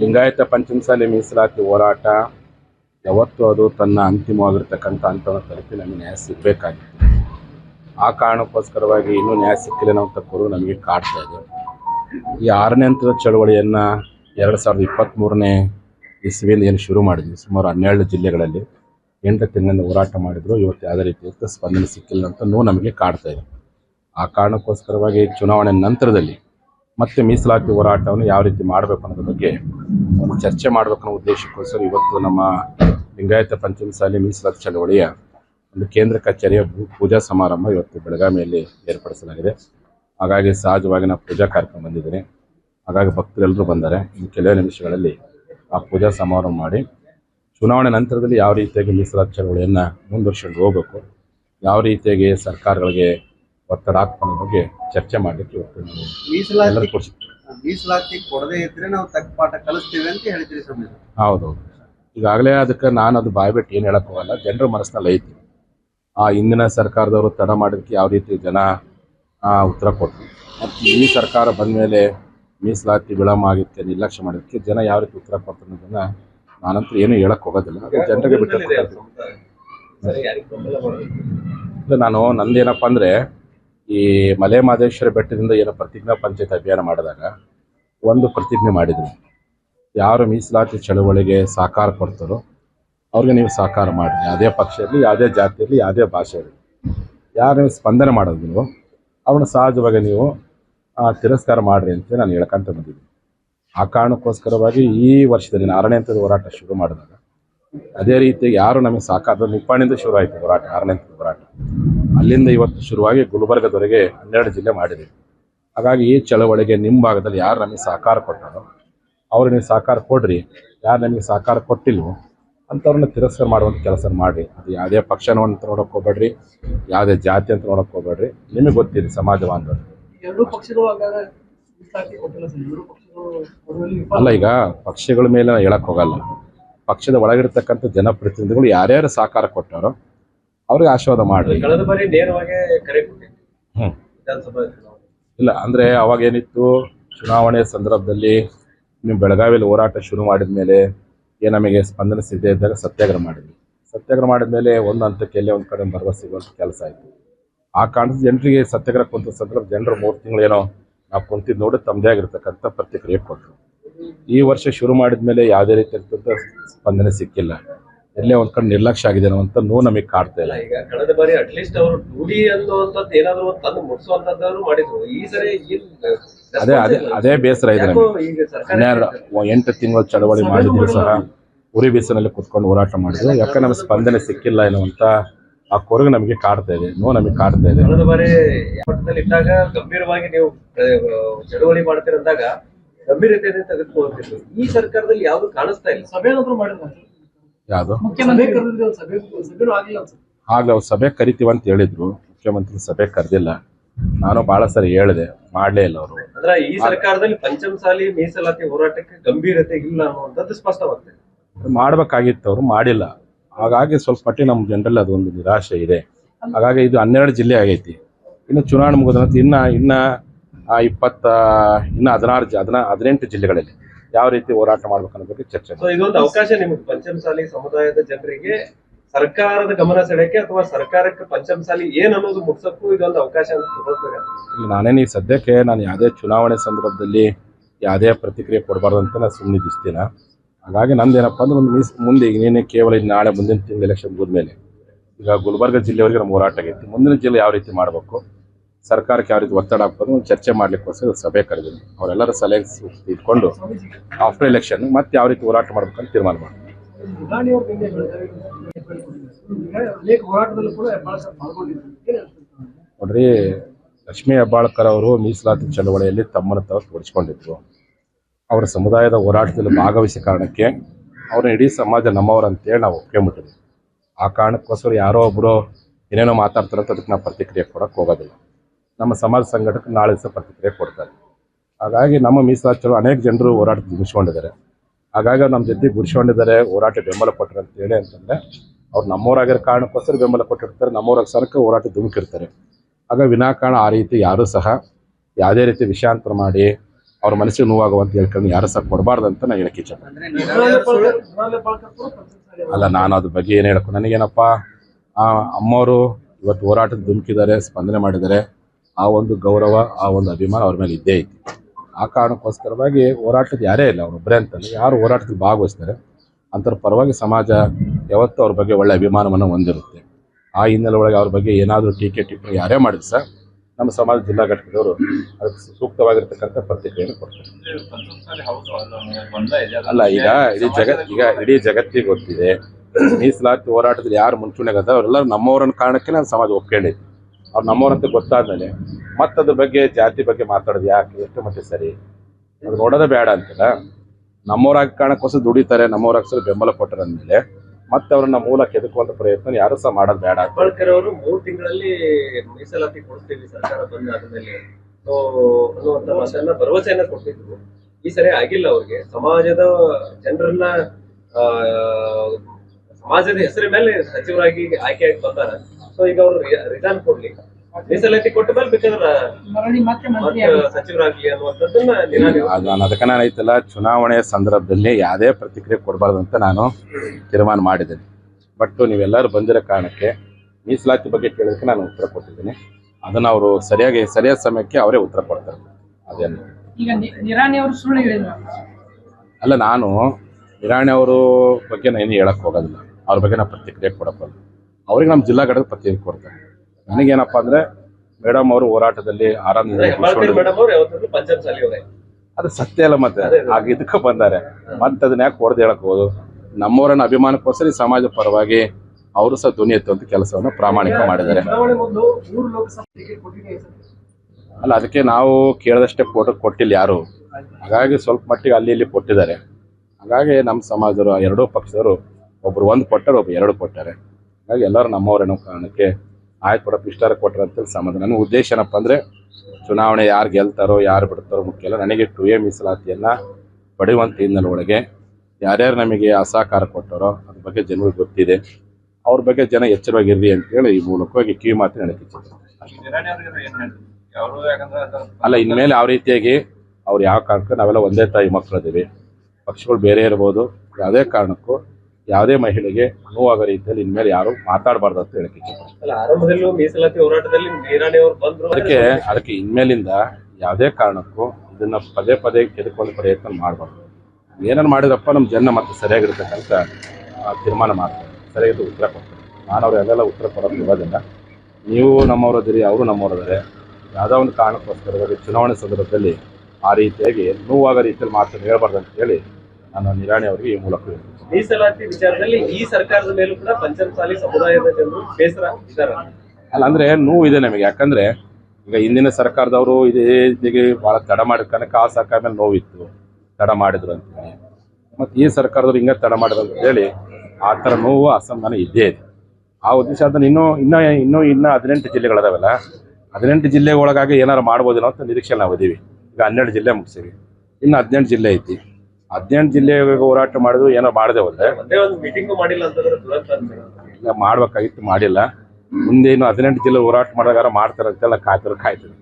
ಲಿಂಗಾಯತ ಪಂಚಮಸಾಲಿ ಮೀಸಲಾತಿ ಹೋರಾಟ, ಯಾವತ್ತೂ ಅದು ತನ್ನ ಅಂತಿಮವಾಗಿರ್ತಕ್ಕಂಥ ಹಂತವನ್ನು ತಲುಪಿ ನಮಗೆ ನ್ಯಾಯ ಸಿಗಬೇಕಾಗಿತ್ತು. ಆ ಕಾರಣಕ್ಕೋಸ್ಕರವಾಗಿ ಇನ್ನೂ ನ್ಯಾಯ ಸಿಕ್ಕಿಲ್ಲ ತಕ್ಕರು ನಮಗೆ ಕಾಡ್ತಾ ಇದೆ. ಈ ಆರನೇ ಹಂತದ ಚಳವಳಿಯನ್ನು ಎರಡು ಸಾವಿರದ ಇಪ್ಪತ್ತ್ಮೂರನೇ ಇಸ್ವಿಯಿಂದ ಏನು ಶುರು ಮಾಡಿದ್ವಿ, ಸುಮಾರು ಹನ್ನೆರಡು ಜಿಲ್ಲೆಗಳಲ್ಲಿ ಎಂಟು ತಿಂಗಳಿಂದ ಹೋರಾಟ ಮಾಡಿದ್ರು, ಇವತ್ತು ಯಾವುದೇ ರೀತಿಯ ಸ್ಪಂದನೆ ಸಿಕ್ಕಿಲ್ಲ ಅಂತ ನೋವು ನಮಗೆ ಕಾಡ್ತಾ ಇದೆ. ಆ ಕಾರಣಕ್ಕೋಸ್ಕರವಾಗಿ ಚುನಾವಣೆ ನಂತರದಲ್ಲಿ ಮತ್ತೆ ಮೀಸಲಾತಿ ಹೋರಾಟವನ್ನು ಯಾವ ರೀತಿ ಮಾಡಬೇಕು ಅನ್ನೋದ್ರ ಬಗ್ಗೆ ಒಂದು ಚರ್ಚೆ ಮಾಡಬೇಕು ಅನ್ನೋ ಉದ್ದೇಶಕ್ಕೋಸ್ಕರ ಇವತ್ತು ನಮ್ಮ ಲಿಂಗಾಯತ ಪಂಚಮಸಾಲಿ ಮೀಸಲಾತಿ ಚಳವಳಿಯ ಒಂದು ಕೇಂದ್ರ ಕಚೇರಿಯ ಪೂಜಾ ಸಮಾರಂಭ ಇವತ್ತು ಬೆಳಗಾವಿಯಲ್ಲಿ ಏರ್ಪಡಿಸಲಾಗಿದೆ. ಹಾಗಾಗಿ ಸಹಜವಾಗಿ ನಾವು ಪೂಜಾ ಕಾರ್ಯಕ್ರಮ ಬಂದಿದ್ದೀನಿ ಹಾಗಾಗಿ ಭಕ್ತರೆಲ್ಲರೂ ಬಂದರೆ ಇನ್ನು ಕೆಲವೇ ನಿಮಿಷಗಳಲ್ಲಿ ಆ ಪೂಜಾ ಸಮಾರಂಭ ಮಾಡಿ ಚುನಾವಣೆ ನಂತರದಲ್ಲಿ ಯಾವ ರೀತಿಯಾಗಿ ಮೀಸಲಾತಿ ಚಳವಳಿಯನ್ನು ಮುಂದುವರ್ಸ್ಕೊಂಡು ಹೋಗಬೇಕು, ಯಾವ ರೀತಿಯಾಗಿ ಸರ್ಕಾರಗಳಿಗೆ ಒತ್ತಡ ಅನ್ನೋ ಬಗ್ಗೆ ಚರ್ಚೆ ಮಾಡಲಿಕ್ಕೆ ಇವತ್ತು ನಾವು ಮೀಸಲಾತಿ ಮೀಸಲಾತಿ ಕೊಡದೇ ಇದ್ರೆ ನಾವು ತಕ್ಕ ಪಾಠ ಕಲಿಸ್ತೀವಿ ಅಂತ ಹೇಳ್ತೀರಿ ಸ್ವಾಮಿ ಹೌದೌದು. ಈಗಾಗಲೇ ಅದಕ್ಕೆ ನಾನು ಅದು ಬಾಯ್ಬಿಟ್ಟು ಏನು ಹೇಳಕ್ ಹೋಗಲ್ಲ ಜನರ ಮನಸ್ಸಿನಲ್ಲಿ ಐತಿ. ಆ ಹಿಂದಿನ ಸರ್ಕಾರದವರು ತಡ ಮಾಡೋದಕ್ಕೆ ಯಾವ ರೀತಿ ಜನ ಆ, ಉತ್ತರ ಕೊಟ್ಟರು ಮತ್ತು ಈ ಸರ್ಕಾರ ಬಂದ ಮೇಲೆ ಮೀಸಲಾತಿ ವಿಳಂಬ ಆಗಿದ್ದಕ್ಕೆ ನಿರ್ಲಕ್ಷ್ಯ ಮಾಡೋದಕ್ಕೆ ಜನ ಯಾವ ರೀತಿ ಉತ್ತರ ಕೊಡ್ತಾರೆ ಅನ್ನೋದನ್ನ ನಾನಂತೂ ಏನು ಹೇಳಕ್ ಹೋಗೋದಿಲ್ಲ. ಅದು ಜನರಿಗೆ ಬಿಟ್ಟು ಇಲ್ಲ ನಾನು ನಂದೇನಪ್ಪ ಅಂದರೆ ಈ ಮಲೆ ಮಾದೇಶ್ವರ ಬೆಟ್ಟದಿಂದ ಏನೋ ಪ್ರತಿಜ್ಞಾ ಪಂಚಾಯತ್ ಅಭಿಯಾನ ಮಾಡಿದಾಗ ಒಂದು ಪ್ರತಿಜ್ಞೆ ಮಾಡಿದ್ರು. ಯಾರು ಮೀಸಲಾತಿ ಚಳವಳಿಗೆ ಸಹಕಾರ ಕೊಡ್ತಾರೋ ಅವ್ರಿಗೆ ನೀವು ಸಹಕಾರ ಮಾಡಿ ಯಾವುದೇ ಪಕ್ಷ ಇರಲಿ ಯಾವುದೇ ಜಾತಿ ಇರಲಿ ಯಾವುದೇ ಭಾಷೆ ಇರಲಿ ಯಾರು ನೀವು ಸ್ಪಂದನೆ ಮಾಡೋದು ನೀವು ಸಹಜವಾಗಿ ನೀವು ತಿರಸ್ಕಾರ ಮಾಡಿರಿ ಅಂತ ನಾನು ಹೇಳ್ಕೊಂತ ಬಂದಿದ್ದೀನಿ. ಆ ಕಾರಣಕ್ಕೋಸ್ಕರವಾಗಿ ಈ ವರ್ಷದಲ್ಲಿ ಆರನೇ ಹಂತದ ಹೋರಾಟ ಶುರು ಮಾಡಿದಾಗ ಅದೇ ರೀತಿ ಯಾರು ನಮಗೆ ಸಾಕಾದ ನಿಪ್ಪಾಣಿಂದ ಶುರು ಆಯಿತು ಹೋರಾಟ ಆರನೇ ಹಂತದ ಹೋರಾಟ. ಅಲ್ಲಿಂದ ಇವತ್ತು ಶುರುವಾಗಿ ಗುಲ್ಬರ್ಗದವರೆಗೆ ಹನ್ನೆರಡು ಜಿಲ್ಲೆ ಮಾಡಿದೆ. ಹಾಗಾಗಿ ಈ ಚಳವಳಿಗೆ ನಿಮ್ಮ ಭಾಗದಲ್ಲಿ ಯಾರು ನಮಗೆ ಸಹಕಾರ ಕೊಟ್ಟಾರೋ ಅವ್ರು ನೀವು ಸಹಕಾರ ಕೊಡ್ರಿ ಯಾರು ನಮಗೆ ಸಹಕಾರ ಕೊಟ್ಟಿಲ್ವೋ ಅಂಥವ್ರನ್ನ ತಿರಸ್ಕಾರ ಮಾಡುವಂಥ ಕೆಲಸ ಮಾಡಿರಿ. ಅದು ಯಾವುದೇ ಪಕ್ಷನೂ ಅಂತ ನೋಡೋಕೆ ಹೋಗ್ಬೇಡ್ರಿ ಯಾವುದೇ ಜಾತಿ ಅಂತ ನೋಡೋಕೆ ಹೋಗ್ಬೇಡ್ರಿ. ನಿಮಗೆ ಗೊತ್ತಿದೆ ಸಮಾಜ ಬಾಂಧವರು. ಅಲ್ಲ ಈಗ ಪಕ್ಷಗಳ ಮೇಲೆ ಹೇಳಕ್ಕೆ ಹೇಳಕ್ ಹೋಗಲ್ಲ. ಪಕ್ಷದ ಒಳಗಿರ್ತಕ್ಕಂಥ ಜನಪ್ರತಿನಿಧಿಗಳು ಯಾರ್ಯಾರು ಸಹಕಾರ ಕೊಟ್ಟಾರೋ ಅವ್ರಿಗೆ ಆಶೀರ್ವಾದ ಮಾಡ್ರಿ. ಕಳೆದ ಬಾರಿ ನೇರವಾಗಿ ಕರೆ ಕೊಟ್ಟಿದ್ವಿ ಹ್ಮ್. ವಿಧಾನಸಭಾ ಚುನಾವಣೆ. ಇಲ್ಲ ಅಂದ್ರೆ ಅವಾಗ ಏನಿತ್ತು? ಚುನಾವಣೆ ಸಂದರ್ಭದಲ್ಲಿ ನೀವು ಬೆಳಗಾವಿಯಲ್ಲಿ ಹೋರಾಟ ಶುರು ಮಾಡಿದ ಮೇಲೆ ಏ ನಮಗೆ ಸ್ಪಂದನೆ ಸಿದ್ಧ ಇದ್ದಾಗ ಸತ್ಯಾಗ್ರಹ ಮಾಡಿದ್ವಿ ಸತ್ಯಾಗ್ರಹ ಮಾಡಿದ ಮೇಲೆ ಒಂದು ಹಂತಕ್ಕೆ ಎಲ್ಲೇ ಒಂದು ಕಡೆ ಭರವಸೆ ಸಿಗುವಂಥ ಕೆಲಸ ಆಯ್ತು. ಆ ಕಾರಣದ ಜನರಿಗೆ ಸತ್ಯಾಗ್ರಹ ಕುಂತ ಸಂದರ್ಭ ಜನರು ಮೂರು ತಿಂಗಳು ಏನೋ ನಾವು ಕುಂತಿದ್ ನೋಡಿ ತಮ್ಮದೇ ಆಗಿರ್ತಕ್ಕಂಥ ಪ್ರತಿಕ್ರಿಯೆ ಕೊಟ್ಟರು ಈ ವರ್ಷ ಶುರು ಮಾಡಿದ ಮೇಲೆ ಯಾವುದೇ ರೀತಿಯಾದಂಥ ಸ್ಪಂದನೆ ಸಿಕ್ಕಿಲ್ಲ. ಎಲ್ಲೇ ಒಂದ್ ಕಡೆ ನಿರ್ಲಕ್ಷ್ಯ ಆಗಿದೆ ಅಂತ ನೋವು ನಮಗೆ ಕಾಡ್ತಾ ಇಲ್ಲ. ಈಗ ಕಳೆದ ಬಾರಿ ಅಟ್ಲೀಸ್ಟ್ ಅವರು ಟೂಡಿ ಅನ್ನುವಂಥದ್ದು ಏನಾದ್ರು ಒಂದು ತಂದು ಮುಟ್ಸುವಂತದ್ದು ಮಾಡಿದ್ರು. ಈ ಸರಿ ಅದೇ ಅದೇ ಅದೇ ಬೇಸರ ಇದೆ ನಮಗೆ. ಹನ್ನೆರಡು ಎಂಟು ತಿಂಗಳ ಚಳವಳಿ ಮಾಡಿದ್ರು ಸಹ ಉರಿ ಬೀಸಿನಲ್ಲಿ ಕುತ್ಕೊಂಡು ಹೋರಾಟ ಮಾಡಿದ್ರು. ಯಾಕೆ ನಮಗೆ ಸ್ಪಂದನೆ ಸಿಕ್ಕಿಲ್ಲ ಎನ್ನುವಂತ ಆ ಕೊರಗು ನಮಗೆ ಕಾಡ್ತಾ ಇದೆ ನೋವು ನಮಗೆ ಕಾಡ್ತಾ ಇದೆ. ಕಳೆದ ಬಾರಿ ಇದ್ದಾಗ ಗಂಭೀರವಾಗಿ ನೀವು ಚಳವಳಿ ಮಾಡ್ತಿರಂದಾಗ ಗಂಭೀರತೆಯನ್ನು ತೆಗೆದುಕೊಳ್ತಿದ್ರು ಈ ಸರ್ಕಾರದಲ್ಲಿ ಯಾವ್ದು ಕಾಣಿಸ್ತಾ ಇಲ್ಲ? ಸಭೆ ಏನಾದ್ರು ಮಾಡಿದ್ರ. ಯಾವುದು? ಆಗ್ಲಿ ಅವ್ರು ಸಭೆ ಕರಿತೀವಿ ಅಂತ ಹೇಳಿದ್ರು. ಮುಖ್ಯಮಂತ್ರಿ ಸಭೆ ಕರೆದಿಲ್ಲ. ನಾನು ಬಹಳ ಸರಿ ಹೇಳಿದೆ ಮಾಡ್ಲೇ ಇಲ್ಲ ಅವರು. ಅಂದ್ರೆ ಈ ಸರ್ಕಾರದಲ್ಲಿ ಪಂಚಮಸಾಲಿ ಮೀಸಲಾತಿ ಹೋರಾಟಕ್ಕೆ ಗಂಭೀರತೆ ಇಲ್ಲ ಅನ್ನುವಂಥದ್ದು ಸ್ಪಷ್ಟವಾಗ್ತದೆ. ಮಾಡಬೇಕಾಗಿತ್ತು ಅವರು ಮಾಡಿಲ್ಲ. ಹಾಗಾಗಿ ಸ್ವಲ್ಪ ಮಟ್ಟಿಗೆ ನಮ್ಮ ಜನರಲ್ಲಿ ಅದೊಂದು ನಿರಾಶೆ ಇದೆ. ಹಾಗಾಗಿ ಇದು ಹನ್ನೆರಡು ಜಿಲ್ಲೆ ಆಗೈತಿ. ಇನ್ನು ಚುನಾವಣೆ ಮುಗಿದ ಇನ್ನ ಇನ್ನ ಆ ಇಪ್ಪತ್ತ ಇನ್ನ ಹದಿನಾರು ಹದಿನಾ ಹದಿನೆಂಟು ಜಿಲ್ಲೆಗಳಲ್ಲಿ. ಯಾವ ರೀತಿ ಹೋರಾಟ ಮಾಡ್ಬೇಕು ಅನ್ನೋ ಬಗ್ಗೆ ಚರ್ಚೆ ಸೊ ಇದೊಂದು ಅವಕಾಶ ನಿಮಗೆ ಪಂಚಮಸಾಲಿ ಸಮುದಾಯದ ಜನರಿಗೆ ಸರ್ಕಾರದ ಗಮನ ಸೆಳೆಯಕ್ಕೆ ಅಥವಾ ಸರ್ಕಾರಕ್ಕೆ ಪಂಚಮಸಾಲಿ ಏನ್ ಅನ್ನೋದು ಮುಟ್ಸಕ್ಕೂ ಇದೊಂದು ಅವಕಾಶ ಅಂತ ತಗೊಳ್ತಾರೆ ನಾನೇನು ಈ ಸದ್ಯಕ್ಕೆ ನಾನು ಯಾವುದೇ ಚುನಾವಣೆ ಸಂದರ್ಭದಲ್ಲಿ ಯಾವುದೇ ಪ್ರತಿಕ್ರಿಯೆ ಕೊಡಬಾರ್ದು ಅಂತ ನಾನು ಸುಮ್ಮನೆ ದಿಸ್ತೀನ ಹಾಗಾಗಿ ಏನಪ್ಪ ಅಂದ್ರೆ ಒಂದು ಮೀಸ್ ಮುಂದೆ ಈಗ ನೀನೆ ಕೇವಲ ಇದು ನಾಳೆ ಮುಂದಿನ ತಿಂಗಳು ಎಲೆಕ್ಷನ್ ಮುಗಿದ್ಮೇಲೆ ಈಗ ಗುಲ್ಬರ್ಗ ಜಿಲ್ಲೆವರೆಗೆ ನಮ್ಮ ಹೋರಾಟ ಆಗೈತಿ. ಮುಂದಿನ ಜಿಲ್ಲೆ ಯಾವ ರೀತಿ ಮಾಡಬೇಕು? ಸರ್ಕಾರಕ್ಕೆ ಯಾವ ರೀತಿ ಒತ್ತಡ ಹಾಕ್ಬೋದು ಚರ್ಚೆ ಮಾಡ್ಲಿಕ್ಕೋಸ್ಕರ ಸಭೆ ಕರೆದಿದ್ದೀನಿ. ಅವರೆಲ್ಲರ ಸಲಹೆ ಇಟ್ಕೊಂಡು ಆಫ್ಟರ್ ಎಲೆಕ್ಷನ್ ಮತ್ತೆ ಯಾವ ರೀತಿ ಹೋರಾಟ ಮಾಡ್ಬೇಕು ಅಂತ ತೀರ್ಮಾನ ಮಾಡಿ ನಿರಾಣಿ ಅವ್ರ ನಿನ್ನೆ ಬೆಳಗಾವಿ ಈಗ ಅನೇಕ ಕೂಡ ಹೆಬ್ಬಾಳ್ಕರ್ ಪಾಲ್ಗೊಂಡಿದ್ರು ಏನ್ ಹೇಳ್ತಾರೆ ನೋಡ್ರಿ, ಲಕ್ಷ್ಮೀ ಹೆಬ್ಬಾಳ್ಕರ್ ಅವರು ಮೀಸಲಾತಿ ಚಳವಳಿಯಲ್ಲಿ ತಮ್ಮನ್ನು ತಾವು ತೋರಿಸ್ಕೊಂಡಿದ್ರು ಅವರ ಸಮುದಾಯದ ಹೋರಾಟದಲ್ಲಿ ಭಾಗವಹಿಸಿದ ಕಾರಣಕ್ಕೆ ಅವ್ರನ್ನ ಇಡೀ ಸಮಾಜ ನಮ್ಮವ್ರು ಅಂತೇಳಿ ನಾವು ಒಪ್ಕೊಂಬಿಟ್ಟಿದ್ವಿ ಆ ಕಾರಣಕ್ಕೋಸ್ಕರ ಯಾರೋ ಒಬ್ಬರು ಏನೇನೋ ಮಾತಾಡ್ತಾರಂತ ಅದಕ್ಕೆ ನಾವು ಪ್ರತಿಕ್ರಿಯೆ ಕೊಡೋಕೆ ಹೋಗೋದಿಲ್ಲ. ನಮ್ಮ ಸಮಾಜ ಸಂಘಟಕ್ಕೆ ನಾಳೆ ಸಹ ಪ್ರತಿಕ್ರಿಯೆ ಕೊಡ್ತಾರೆ. ಹಾಗಾಗಿ ನಮ್ಮ ಮೀಸಲಾಚಲು ಅನೇಕ ಜನರು ಹೋರಾಟ ಮುಗಿಸ್ಕೊಂಡಿದ್ದಾರೆ. ಹಾಗಾಗಿ ನಮ್ಮ ಜೊತೆ ಗುರಿಸ್ಕೊಂಡಿದ್ದಾರೆ ಹೋರಾಟ ಬೆಂಬಲ ಕೊಟ್ಟರು ಅಂತೇಳಿ ಅಂತಂದರೆ, ಅವ್ರು ನಮ್ಮವರಾಗಿರೋ ಕಾರಣಕ್ಕೋಸ್ಕರ ಬೆಂಬಲ ಕೊಟ್ಟಿರ್ತಾರೆ, ನಮ್ಮವ್ರ ಸರ್ಕ ಹೋರಾಟ ಧುಮುಕಿರ್ತಾರೆ ಆಗ ವಿನಾಕಾರಣ ಆ ರೀತಿ ಯಾರೂ ಸಹ ಯಾವುದೇ ರೀತಿ ವಿಷಯಾಂತರ ಮಾಡಿ ಅವ್ರ ಮನಸ್ಸಿಗೆ ನೋವಾಗುವಂತ ಹೇಳ್ಕೊಂಡು ಯಾರು ಸಹ ಕೊಡಬಾರ್ದು ಅಂತ ನಾನು ಹೇಳಕ್ಕೆ ಇಚ್ಛೆ. ಅಲ್ಲ, ನಾನು ಅದ್ರ ಬಗ್ಗೆ ಏನು ಹೇಳಕ್ಕೂ ನನಗೇನಪ್ಪ ಅಮ್ಮವರು ಇವತ್ತು ಹೋರಾಟದ ಧುಮುಕಿದ್ದಾರೆ, ಸ್ಪಂದನೆ ಮಾಡಿದ್ದಾರೆ. ಆ ಒಂದು ಗೌರವ, ಆ ಒಂದು ಅಭಿಮಾನ ಅವ್ರ ಮೇಲೆ ಇದ್ದೇ ಐತಿ. ಆ ಕಾರಣಕ್ಕೋಸ್ಕರವಾಗಿ ಹೋರಾಟದ ಯಾರೇ ಇಲ್ಲ ಅವ್ರೊಬ್ಬರೇ ಅಂತಲ್ಲ ಯಾರು ಹೋರಾಟದಲ್ಲಿ ಭಾಗವಹಿಸ್ತಾರೆ ಅಂತರ ಪರವಾಗಿ ಸಮಾಜ ಯಾವತ್ತೂ ಅವ್ರ ಬಗ್ಗೆ ಒಳ್ಳೆ ಅಭಿಮಾನವನ್ನು ಹೊಂದಿರುತ್ತೆ. ಆ ಹಿನ್ನೆಲೆ ಒಳಗೆ ಅವ್ರ ಬಗ್ಗೆ ಏನಾದರೂ ಟೀಕೆ, ಟಿಪ್ಪಣಿ ಯಾರೇ ಮಾಡಿದ್ರು ಸರ್ ನಮ್ಮ ಸಮಾಜ ಜಿಲ್ಲಾ ಘಟಕದವರು ಅದಕ್ಕೆ ಸೂಕ್ತವಾಗಿರ್ತಕ್ಕಂಥ ಪ್ರತಿಕ್ರಿಯೆಯನ್ನು ಕೊಡ್ತಾರೆ. ಅಲ್ಲ, ಈಗ ಇಡೀ ಜಗತ್, ಈಗ ಇಡೀ ಜಗತ್ತಿಗೆ ಗೊತ್ತಿದೆ, ಮೀಸಲಾತಿ ಹೋರಾಟದಲ್ಲಿ ಯಾರು ಮುಂಚೂಣಿಯಾಗದ ಅವರೆಲ್ಲರೂ ನಮ್ಮವರನ್ನ ಕಾರಣಕ್ಕೆ ನಾನು ಸಮಾಜ ಒಪ್ಕೊಂಡಿದ್ದೆ. ಅವ್ರು ನಮ್ಮವರಂತ ಗೊತ್ತಾದ್ಮೇಲೆ ಅದ್ರ ಬಗ್ಗೆ, ಜಾತಿ ಬಗ್ಗೆ ಮಾತಾಡೋದು ಯಾಕೆ, ಎಷ್ಟು ಮತ್ತೆ ಸರಿ? ಅದು ನೋಡೋದೇ ಬೇಡ ಅಂತಲ್ಲ. ನಮ್ಮವ್ರಾಗಿ ಕಾರಣಕ್ಕೋಸ್ಕರ ದುಡಿತಾರೆ ನಮ್ಮವ್ರಾಗ್ಸರ ಬೆಂಬಲ ಕೊಟ್ಟರೆ ಅಂದಮೇಲೆ ಮತ್ತೆ ಅವ್ರನ್ನ ಮೂಲ ಕೆದಕುವಂತ ಪ್ರಯತ್ನ ಯಾರು ಸಹ ಮಾಡೋದು ಬೇಡ ಅವರು ಮೂರ್ ತಿಂಗಳಲ್ಲಿ ಮೀಸಲಾತಿ ಕೊಡ್ತೀವಿ ಸರ್ಕಾರ ಬಂದ ಆದ್ಮೇಲೆ. ಅನ್ನುವಂತ ಭರವಸೆಯನ್ನ ಕೊಟ್ಟಿದ್ರು. ಈ ಸರಿ ಆಗಿಲ್ಲ ಅವ್ರಿಗೆ. ಸಮಾಜದ ಜನರನ್ನ ಸಮಾಜದ ಹೆಸರ ಮೇಲೆ ಸಚಿವರಾಗಿ ಆಯ್ಕೆ ಆಗಿ ಬಂದಾರ ಸೊ ಈಗ ಅವರು ರಿಟರ್ನ್ ಕೊಡ್ಲಿ ಮೀಸಲಾತಿ ಕೊಟ್ಟ ಮೇಲೆ ಬೇಕಾದ್ರೆ ಸಚಿವರಾಗ್ಲಿ ಅನ್ನುವಂಥದ್ದನ್ನ ನಾನು ಅದಕ್ಕೆ ನಾನು ಐತಲ್ಲ ಚುನಾವಣೆಯ ಸಂದರ್ಭದಲ್ಲಿ ಯಾವುದೇ ಪ್ರತಿಕ್ರಿಯೆ ಕೊಡಬಾರ್ದು ಅಂತ ನಾನು ತೀರ್ಮಾನ ಮಾಡಿದ್ದೇನೆ. ಬಟ್ ನೀವೆಲ್ಲರೂ ಬಂದಿರೋ ಕಾರಣಕ್ಕೆ ಮೀಸಲಾತಿ ಬಗ್ಗೆ ಕೇಳೋದಕ್ಕೆ ನಾನು ಉತ್ತರ ಕೊಟ್ಟಿದ್ದೀನಿ. ಅದನ್ನು ಅವರು ಸರಿಯಾಗಿ ಸರಿಯಾದ ಸಮಯಕ್ಕೆ ಅವರೇ ಉತ್ತರ ಕೊಡ್ತಾರೆ. ಅದೇನು. ಈಗ ನಿ- ಅವರು ಸುಳ್ಳು ಹೇಳಿದ್ರು. ಅಲ್ಲ ನಾನು ನಿರಾಣಿ ಅವರು ಬಗ್ಗೆ ನಾನು ಏನು ಹೇಳಕ್ಕೆ ಹೋಗೋದಿಲ್ಲ. ಅವ್ರ ಬಗ್ಗೆ ನಾನು ಪ್ರತಿಕ್ರಿಯೆ ಕೊಡಕ್ಕೆ ಹೋಗಲ್ಲ ಅವ್ರಿಗೆ ನಮ್ಮ ಜಿಲ್ಲಾ ಘಟಕ ಪ್ರತ್ಯೇಕ ಕೊಡ್ತಾರೆ. ನನಗೇನಪ್ಪ ಅಂದ್ರೆ ಮೇಡಮ್ ಅವರು ಹೋರಾಟದಲ್ಲಿ ಆರಾಮದಿಂದ ಅದು ಸತ್ಯ ಅಲ್ಲ ಮತ್ತೆ. ಆಗ ಇದಕ್ಕೆ ಬಂದಾರೆ. ಮತ್ತೆ ಅದನ್ನ ಯಾಕೆ ಹೊಡೆದು ಹೇಳಕ್ ಹೋದು ನಮ್ಮವರನ್ನ ಅಭಿಮಾನಕ್ಕೋಸ್ಕರ ಈ ಸಮಾಜ ಪರವಾಗಿ ಅವರು ಸಹ ಧ್ವನಿ ಎತ್ತುವಂತ ಕೆಲಸವನ್ನು ಪ್ರಾಮಾಣಿಕ ಮಾಡಿದ್ದಾರೆ. ಅಲ್ಲ ಅದಕ್ಕೆ ನಾವು ಕೇಳಿದಷ್ಟೇ ಫೋಟೋ ಕೊಟ್ಟಿಲ್ಲ ಯಾರು. ಹಾಗಾಗಿ ಸ್ವಲ್ಪ ಮಟ್ಟಿಗೆ ಅಲ್ಲಿ ಇಲ್ಲಿ ಕೊಟ್ಟಿದ್ದಾರೆ. ಹಾಗಾಗಿ ನಮ್ಮ ಸಮಾಜದ ಎರಡೂ ಪಕ್ಷದವರು ಒಬ್ರು ಒಂದು ಕೊಟ್ಟರೆ ಒಬ್ರು ಎರಡು ಕೊಟ್ಟಾರೆ. ಹಾಗಾಗಿ ಎಲ್ಲರೂ ನಮ್ಮವರೇನೋ ಕಾರಣಕ್ಕೆ ಆಯ್ತು ಕೊಡಪ್ಪ ಇಷ್ಟಾರ ಕೊಟ್ಟರೆ ಅಂತೇಳಿ ಸಮಾಧಾನ. ನನ್ನ ಉದ್ದೇಶ ಏನಪ್ಪ ಅಂದರೆ ಚುನಾವಣೆ ಯಾರು ಗೆಲ್ತಾರೋ ಯಾರು ಬಿಡ್ತಾರೋ ಮುಖ್ಯ ಅಲ್ಲ ನನಗೆ ಟು ಎ ಮೀಸಲಾತಿಯನ್ನು ಪಡೆಯುವಂಥ ಹಿನ್ನೆಲೆ ಒಳಗೆ ಯಾರ್ಯಾರು ನಮಗೆ ಅಸಹಕಾರ ಕೊಟ್ಟಾರೋ ಅದ್ರ ಬಗ್ಗೆ ಜನರಿಗೆ ಗೊತ್ತಿದೆ. ಅವ್ರ ಬಗ್ಗೆ ಜನ ಎಚ್ಚರವಾಗಿರ್ರಿ ಅಂತೇಳಿ ಈ ಮೂಲಕವಾಗಿ ಕಿವಿ ಮಾತು ಹೇಳಕ್ಕೆ ಅಲ್ಲ ಇನ್ಮೇಲೆ ಯಾವ ರೀತಿಯಾಗಿ ಅವ್ರು ಯಾವ ಕಾರಣಕ್ಕೂ ನಾವೆಲ್ಲ ಒಂದೇ ತಾಯಿ ಮಕ್ಕಳು ಅದೀವಿ ಪಕ್ಷಗಳು ಬೇರೆ ಇರ್ಬೋದು. ಯಾವುದೇ ಕಾರಣಕ್ಕೂ ಯಾವುದೇ ಮಹಿಳೆಗೆ ನೋವಾಗೋ ರೀತಿಯಲ್ಲಿ ಇನ್ಮೇಲೆ ಯಾರು ಮಾತಾಡಬಾರ್ದು ಅಂತ ಹೇಳಕ್ಕೆ ಆರಂಭದಲ್ಲೂ ಮೀಸಲಾತಿ ಹೋರಾಟದಲ್ಲಿ ನಿರಾಣಿ ಅವರು ಬಂದ್ರು ಅದಕ್ಕೆ ಅದಕ್ಕೆ ಇನ್ಮೇಲಿಂದ ಯಾವುದೇ ಕಾರಣಕ್ಕೂ ಇದನ್ನ ಪದೇ ಪದೇ ಕೆದಕೊಂಡು ಪ್ರಯತ್ನ ಮಾಡಬಾರ್ದು. ಏನೇನು ಮಾಡಿದ್ರಪ್ಪ ನಮ್ಮ ಜನ ಮತ್ತೆ ಸರಿಯಾಗಿರ್ತಕ್ಕಂಥ ಆ, ತೀರ್ಮಾನ ಮಾಡ್ತಾರೆ. ಸರಿಯಾಗಿ ಉತ್ತರ ಕೊಡ್ತಾರೆ. ನಾನು ಅವ್ರೆಲ್ಲ ಉತ್ತರ ಕೊಡೋದು ಇರೋದಿಲ್ಲ. ನೀವು ನಮ್ಮವರದಿರಿ ಅವರು ನಮ್ಮವ್ರು ಅದಾರೆ. ಯಾವುದೋ ಒಂದು ಕಾರಣಕ್ಕೋಸ್ಕರ ಚುನಾವಣೆ ಸಂದರ್ಭದಲ್ಲಿ ಆ ರೀತಿಯಾಗಿ ನೋವಾಗೋ ರೀತಿಯಲ್ಲಿ ಮಾತನ್ನು ಹೇಳ್ಬಾರ್ದು ಅಂತ ಹೇಳಿ ನಾನು ನಿರಾಣಿ ಅವರಿಗೆ ಈ ಮೂಲಕ ಮೀಸಲಾತಿ ವಿಚಾರದಲ್ಲಿ ಈ ಸರ್ಕಾರದ ಮೇಲೂ ಕೂಡ ಪಂಚಮಸಾಲಿ ಸಮುದಾಯದ ಜನರು ಬೇಸರ ಇದ್ದಾರೆ. ಅಲ್ಲ ಅಂದ್ರೆ ನೋವು ಇದೆ ನಮಗೆ. ಯಾಕಂದ್ರೆ ಈಗ ಹಿಂದಿನ ಸರ್ಕಾರದವರು ಇದೇ ಭಾಳ ಬಹಳ ತಡ ಮಾಡಿದ ಕಾರಣಕ್ಕೆ ಆ ಸರ್ಕಾರ ಮೇಲೆ ನೋವಿತ್ತು. ತಡ ಮಾಡಿದ್ರು ಅಂತೇಳಿ ಮತ್ತೆ ಈ ಸರ್ಕಾರದವ್ರು ಹಿಂಗೆ ತಡ ಮಾಡಿದ್ರು ಅಂತ ಹೇಳಿ ಆ ಥರ ನೋವು ಅಸಮಾಧಾನ ಇದ್ದೇ ಇದೆ. ಆ ಉದ್ದೇಶ ಅದನ್ನ ಇನ್ನೂ ಇನ್ನೂ ಇನ್ನೂ ಇನ್ನೂ ಹದಿನೆಂಟು ಜಿಲ್ಲೆಗಳದಾವಲ್ಲ ಹದಿನೆಂಟು ಜಿಲ್ಲೆ ಒಳಗಾಗಿ ಏನಾರು ಮಾಡ್ಬೋದೇನೋ ಅಂತ ನಿರೀಕ್ಷೆ ನಾವು ಇದೀವಿ. ಈಗ ಹನ್ನೆರಡು ಜಿಲ್ಲೆ ಮುಗಿಸಿವಿ. ಇನ್ನು ಹದಿನೆಂಟು ಜಿಲ್ಲೆ ಐತಿ. ಹದಿನೆಂಟು ಜಿಲ್ಲೆ ಹೋರಾಟ ಮಾಡಿದ್ರು ಏನೋ ಮಾಡಿದೆ ಹೋದ್ರೆ ಮಾಡ್ಬೇಕಾಗಿತ್ತು ಮಾಡಿಲ್ಲ. ಮುಂದೆ ಇನ್ನು ಹದಿನೆಂಟು ಜಿಲ್ಲೆ ಹೋರಾಟ ಮಾಡಿದಾಗ ಮಾಡ್ತಾರೆ ಅಂತೆಲ್ಲ ಕಾಯ್ತಾರೆ ಕಾಯ್ತಾರೆ